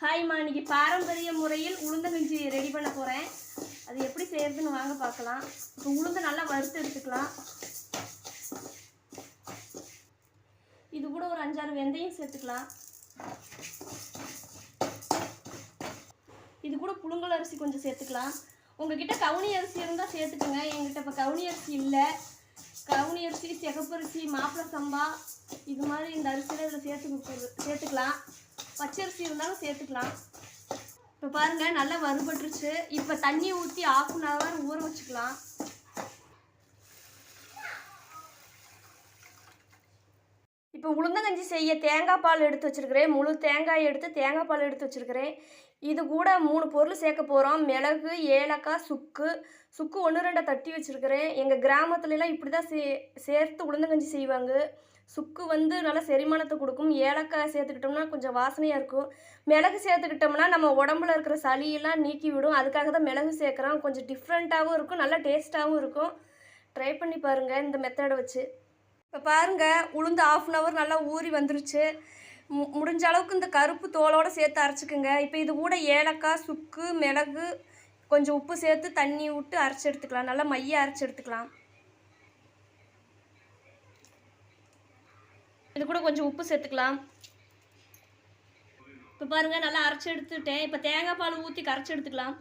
ஹாய்மா இன்னைக்கு பாரம்பரிய முறையில் உளுந்தங்கஞ்சி ரெடி பண்ண போகிறேன் அது எப்படி செய்யறதுன்னு வாங்க பார்க்கலாம். இப்போ உளுந்த நல்லா வறுத்து எடுத்துக்கலாம். இது கூட ஒரு அஞ்சாறு வெந்தயம் சேர்த்துக்கலாம். இது கூட புழுங்கல் அரிசி கொஞ்சம் சேர்த்துக்கலாம். உங்ககிட்ட கவுனி அரிசி இருந்தால் சேர்த்துக்கோங்க. எங்கிட்ட இப்போ கவுனி அரிசி இல்லை. கவுனி அரிசி சிகப்பரிசி மாப்பிளை சம்பா இது மாதிரி இந்த அரிசியில் இதில் சேர்த்து சேர்த்துக்கலாம். பச்சரிசி இருந்தாலும் சேர்த்துக்கலாம். இப்போ பாருங்கள் நல்லா வறுபட்டுருச்சு. இப்போ தண்ணி ஊற்றி ஆஃப் அன் ஹவர் ஊற வச்சுக்கலாம். இப்போ உளுந்தங்கஞ்சி செய்ய தேங்காய் பால் எடுத்து வச்சுருக்கிறேன். முழு தேங்காய் எடுத்து தேங்காய் பால் எடுத்து வச்சுருக்கிறேன். இது கூட மூணு பொருள் சேர்க்க போகிறோம் மிளகு ஏலக்காய் சுக்கு. சுக்கு ஒன்று ரெண்டை தட்டி வச்சுருக்கிறேன். எங்கள் கிராமத்துலலாம் இப்படி தான் சே சேர்த்து உளுந்தங்கஞ்சி செய்வாங்க. சுக்கு வந்து நல்லா செரிமானத்தை கொடுக்கும். ஏலக்காய் சேர்த்துக்கிட்டோம்னா கொஞ்சம் வாசனையாக இருக்கும். மிளகு சேர்த்துக்கிட்டோம்னா நம்ம உடம்புல இருக்கிற சளியெல்லாம் நீக்கி விடும். அதுக்காக தான் மிளகு சேர்க்குறோம். கொஞ்சம் டிஃப்ரெண்ட்டாகவும் இருக்கும். நல்லா டேஸ்ட்டாகவும் இருக்கும். ட்ரை பண்ணி பாருங்கள் இந்த மெத்தடை வச்சு. இப்போ பாருங்கள் உளுந்து ஆஃப் அன் ஹவர் நல்லா ஊறி வந்துருச்சு. மு முடிஞ்ச அளவுக்கு இந்த கருப்பு தோலோடு சேர்த்து அரைச்சிக்கோங்க. இப்போ இது கூட ஏலக்காய் சுக்கு மிளகு கொஞ்சம் உப்பு சேர்த்து தண்ணி விட்டு அரைச்சி எடுத்துக்கலாம். நல்லா மைய அரைச்சி எடுத்துக்கலாம். இது கூட கொஞ்சம் உப்பு சேர்த்துக்கலாம். இப்போ பாருங்கள் நல்லா அரைச்சி எடுத்துட்டேன். இப்போ தேங்காய் பால் ஊற்றி கரைச்சி எடுத்துக்கலாம்.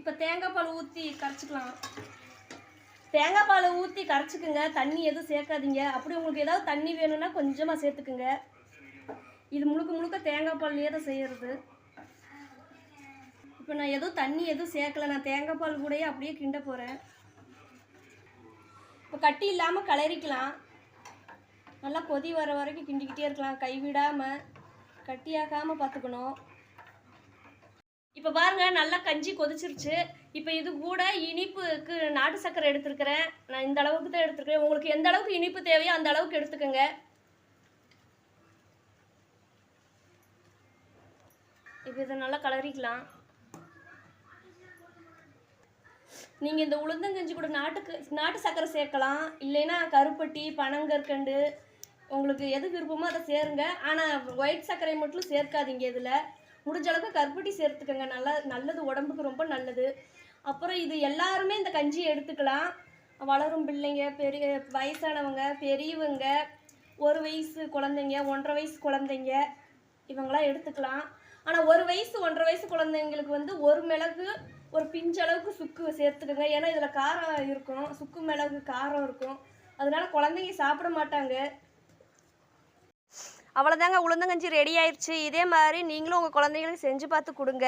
இப்போ தேங்காய் பால் ஊற்றி கரைச்சிக்கலாம். தேங்காய் பாலை ஊற்றி கரைச்சிக்குங்க. தண்ணி எதுவும் சேர்க்காதீங்க. அப்படி உங்களுக்கு ஏதாவது தண்ணி வேணும்னா கொஞ்சமாக சேர்த்துக்குங்க. இது முழுக்க முழுக்க தேங்காய் பால்லையே தான் செய்கிறது இப்போ நான் எதுவும் தண்ணி எதுவும் சேர்க்கல. நான் தேங்காய் பால் கூடயே அப்படியே கிண்ட போகிறேன் இப்போ கட்டி இல்லாமல் கிளறிக்கலாம் நல்லா கொதி வர வரைக்கும் கிண்டிக்கிட்டே இருக்கலாம். கைவிடாமல் கட்டியாக்காமல் பார்த்துக்கணும். இப்போ பாருங்க நல்லா கஞ்சி கொதிச்சிருச்சு. இப்போ இது கூட இனிப்புக்கு நாட்டு சர்க்கரை எடுத்துருக்கிறேன். நான் இந்த அளவுக்கு தான் எடுத்துருக்கிறேன். உங்களுக்கு எந்த அளவுக்கு இனிப்பு தேவையோ அந்த அளவுக்கு எடுத்துக்கோங்க. இப்போ இதை நல்லா கலரிக்கலாம். நீங்கள் இந்த உளுந்தங்கஞ்சி கூட நாட்டுக்கு நாட்டு சர்க்கரை சேர்க்கலாம். இல்லைன்னா கருப்பட்டி பனங்கற்கண்டு உங்களுக்கு எது விருப்பமோ அதை சேருங்க. ஆனால் ஒயிட் சர்க்கரை மட்டும் சேர்க்காதீங்க இதில். முடிஞ்ச அளவுக்கு கருப்பட்டி சேர்த்துக்கோங்க. நல்லா நல்லது உடம்புக்கு ரொம்ப நல்லது. அப்புறம் இது எல்லாருமே இந்த கஞ்சியை எடுத்துக்கலாம். வளரும் பிள்ளைங்க பெரிய வயசானவங்க பெரியவங்க ஒரு வயசு குழந்தைங்க ஒன்றரை வயசு குழந்தைங்க இவங்களாம் எடுத்துக்கலாம். ஆனால் ஒரு வயசு ஒன்றரை வயசு குழந்தைங்களுக்கு வந்து ஒரு மிளகு ஒரு பிஞ்சளவுக்கு சுக்கு சேர்த்துக்கோங்க. ஏன்னா இதில் காரம் இருக்கும். சுக்கு மிளகு காரம் இருக்கும். அதனால குழந்தைங்க சாப்பிட மாட்டாங்க. அவ்வளோதாங்க உளுந்தங்கஞ்சி ரெடி ஆயிடுச்சு இதே மாதிரி நீங்களும் உங்கள் குழந்தைங்களுக்கு செஞ்சு பார்த்து கொடுங்க.